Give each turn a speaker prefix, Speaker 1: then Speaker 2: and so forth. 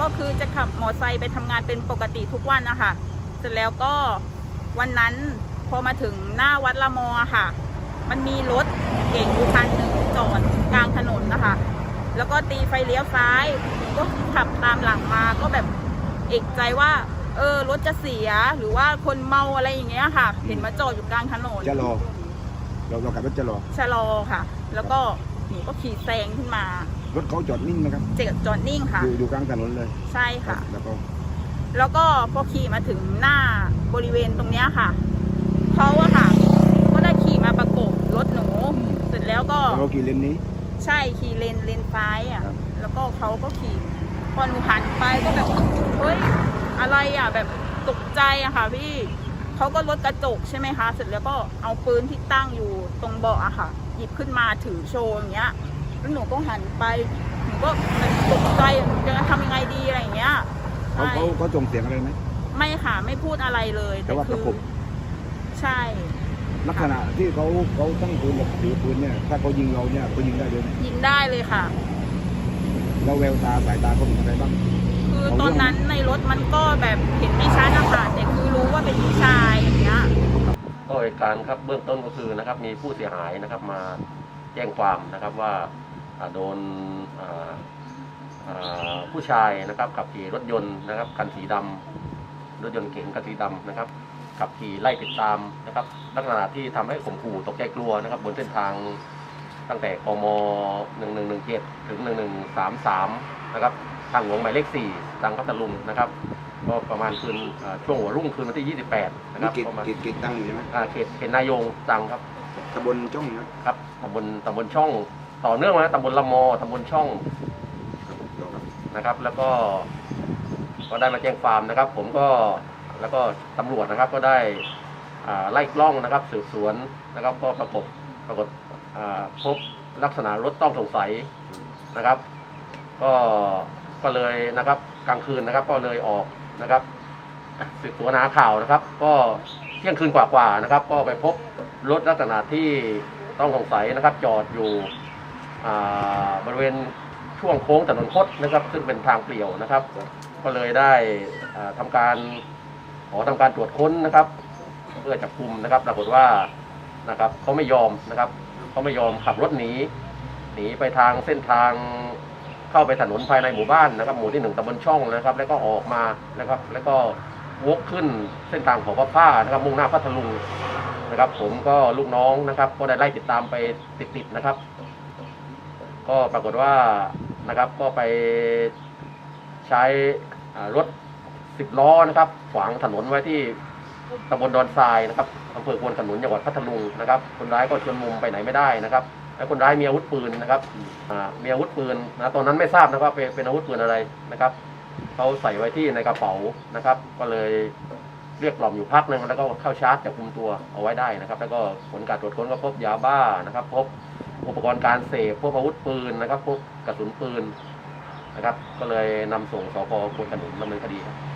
Speaker 1: ก็คือจะขับมอไซค์ไปทำงานเป็นปกติทุกวันนะคะเสร็จแล้วก็วันนั้นพอมาถึงหน้าวัดละมอค่ะ มันมีรถเก่งอยู่คันหนึ่งจอดกลางถนนนะคะ แล้วก็ตีไฟเลี้ยวซ้าย ก็ขับตามหลังมาก็แบบเอกใจว่า เออรถจะเสียหรือว่าคนเมาอะไรอย่างเงี้ยค่ะ เห็นมาจอดอยู่กลางถนน
Speaker 2: จะรอเราเราขับรถจะรอ
Speaker 1: ชะลอค่ะ แล้วก็หนูก็ขี่แซงขึ้นมา
Speaker 2: รถเขาจอดนิ่งไหมครับ
Speaker 1: เจอจอดนิ่งค่ะ
Speaker 2: อยู่อยู่กลางถนนเลย
Speaker 1: ใช่ค่ะ
Speaker 2: แล้วก็
Speaker 1: แล้วก็พอขี่มาถึงหน้าบริเวณตรงเนี้ยค่ะเขาอะค่ะ ก็ได้ขี่มาประกบรถหนูเสร็จแล้วก็
Speaker 2: เรากี่เลนนี้
Speaker 1: ใช่ขี่เลนเลนซ้ายอะ
Speaker 2: ครับ
Speaker 1: แล้วก็เขาก็ขี่พอหนูหันไปก็แบบเฮ้ยอะไรอะแบบตกใจอะค่ะพี่เขาก็ลดกระจกใช่ไหมคะ เสร็จแล้วก็เอาปืนที่ตั้งอยู่ตรงเบาะอะค่ะ หยิบขึ้นมาถือโชว์อย่างเงี้ย แล้วหนูก็หันไปหนูก็แบบตกใจหนูจะทำยังไงดีอะไรอย่างเงี้ย
Speaker 2: เขา
Speaker 1: ใช่
Speaker 2: เขาเขาส่งเสียงอะไรไหม
Speaker 1: ไม่ค่ะไม่พูดอะไรเลย
Speaker 2: แต่ว่าประกบ
Speaker 1: ใช่
Speaker 2: ลักษณะที่เขาเขาตั้งปืนกับถือปืนเนี่ยถ้าเขายิงเราเนี่ยเขายิงได้เลยไหม
Speaker 1: ยิงได้เลยค่ะ
Speaker 2: เราแววตาสายตาเขาเป็นอะไรบ้าง
Speaker 1: คือตอนนั้นในรถมันก็แบบเห็นไม่ชัดนะคะแต่คือรู้ว่าเป็นผู้ชายอย่างเงี้ย
Speaker 3: ก็เหตุการณ์ครับเบื้องต้นก็คือนะครับมีผู้เสียหายนะครับมาแจ้งความนะครับว่าอ่า โดนอ่าอ่าผู้ชายนะครับขับขี่รถยนต์นะครับคันสีดำรถยนต์เก๋งคันสีดำนะครับขับขี่ไล่ติดตามนะครับลักษณะที่ทำให้ข่มขู่ตกใจกลัวนะครับ บนเส้นทางตั้งแต่กม1117ถึง1133นะครับทางหลวงหมายเลข4ทางพัทลุงนะครับก็ประมาณคืนอ่าช่วงหัวรุ่งคืนวันที่ 28 นะค
Speaker 2: นี่
Speaker 3: รับ
Speaker 2: เกต
Speaker 3: ประมาณ
Speaker 2: เกตเกตตั้งอยู่ใช่ไหม
Speaker 3: อ่าเขตเขตนายงจังครับ
Speaker 2: ตำบลจ้องนะครับ
Speaker 3: ตำบลตำบลช่อง ต่อเนื่องมาตำบลละมอตำบลช่องนะครับ แล้วก็ก็ได้มาแจ้งความนะครับ ผมก็แล้วก็ตำรวจนะครับก็ได้ไล่กล้องนะครับ สืบสวนนะครับ ก็ประกบปรากฏพบลักษณะรถต้องสงสัยนะครับ ก็ก็เลยนะครับกลางคืนนะครับ ก็เลยออกนะครับสืบสวนหาข่าวนะครับ ก็เที่ยงคืนกว่าๆนะครับ ก็ไปพบรถลักษณะที่ต้องสงสัยนะครับ จอดอยู่ บริเวณช่วงโค้งถนนคดนะครับ ซึ่งเป็นทางเปลี่ยวนะครับ ก็เลยได้อ่าทำการขอทำการตรวจค้นนะครับ เพื่อจับกลุ่มนะครับปรากฏว่านะครับเขาไม่ยอมนะครับเขาไม่ยอมขับรถหนีหนีไปทางเส้นทางเข้าไปถนนภายในหมู่บ้านนะครับ หมู่ที่หนึ่งตำบลช่องนะครับ แล้วก็ออกมานะครับ แล้วก็วกขึ้นเส้นทางของพระผ้านะครับมุ่งหน้าพัทลุงนะครับ ผมก็ลูกน้องนะครับ ก็ได้ไล่ติดตามไปติดๆนะครับ ก็ปรากฏว่านะครับก็ไปใช้รถสิบล้อนะครับขวางถนนไว้ที่ตำบลดอนทรายนะครับอำเภอควนขนุนจังหวัดพัทลุงนะครับ คนร้ายก็ชวนมุมไปไหนไม่ได้นะครับและคนร้ายมีอาวุธปืนนะครับมีอาวุธปืนนะตอนนั้นไม่ทราบนะครับเป็นอาวุธปืนอะไรนะครับเขาใส่ไว้ที่ในกระเป๋านะครับ ก็เลยเรียกกล่อมอยู่พักหนึ่งแล้วก็เข้าชาร์จจับกุมตัวเอาไว้ได้นะครับ แล้วก็ผลการตรวจค้นก็พบยาบ้านะครับ พบ อุปกรณ์การเสพพวกอาวุธปืนนะครับพวกกระสุนปืนนะครับ ก็เลยนำส่งสพควนขนุนดำเนินคดีครับ